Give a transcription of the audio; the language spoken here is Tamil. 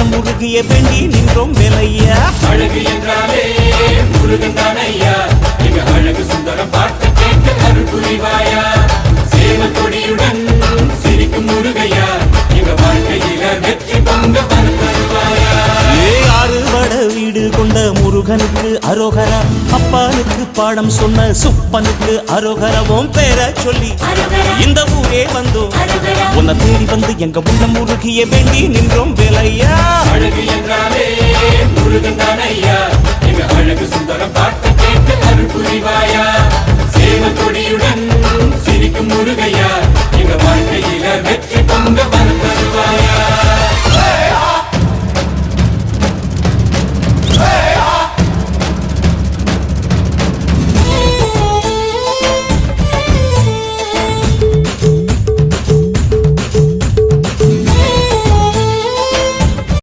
உள்ளம் முருகிய பெண்டி நின்றோம் விலையா? அழகு என்றாலே முருகன் தானையா அழகு சுந்தரம் பார்த்து கேட்க அருள் புரிவாயா? முருகனுக்கு அரோகரா அப்பானுக்கு பாடம் சொன்ன சுப்பனுக்கு அரோகரவும் பேர சொல்லி இந்த ஊரே வந்தோம். உன்னை தேடி வந்து எங்க உள்ளம் முருகிய வேண்டி நின்றோம் வேலையா? அழகு என்றாலே முருகன் தானையா? எங்க அழகு சுந்தரம் பார்த்து கேட்டு அருள் புரிவாயா? சேவ கொடியுடன் சிரிக்கும் முருகையா? எங்க வாழ்க்கையில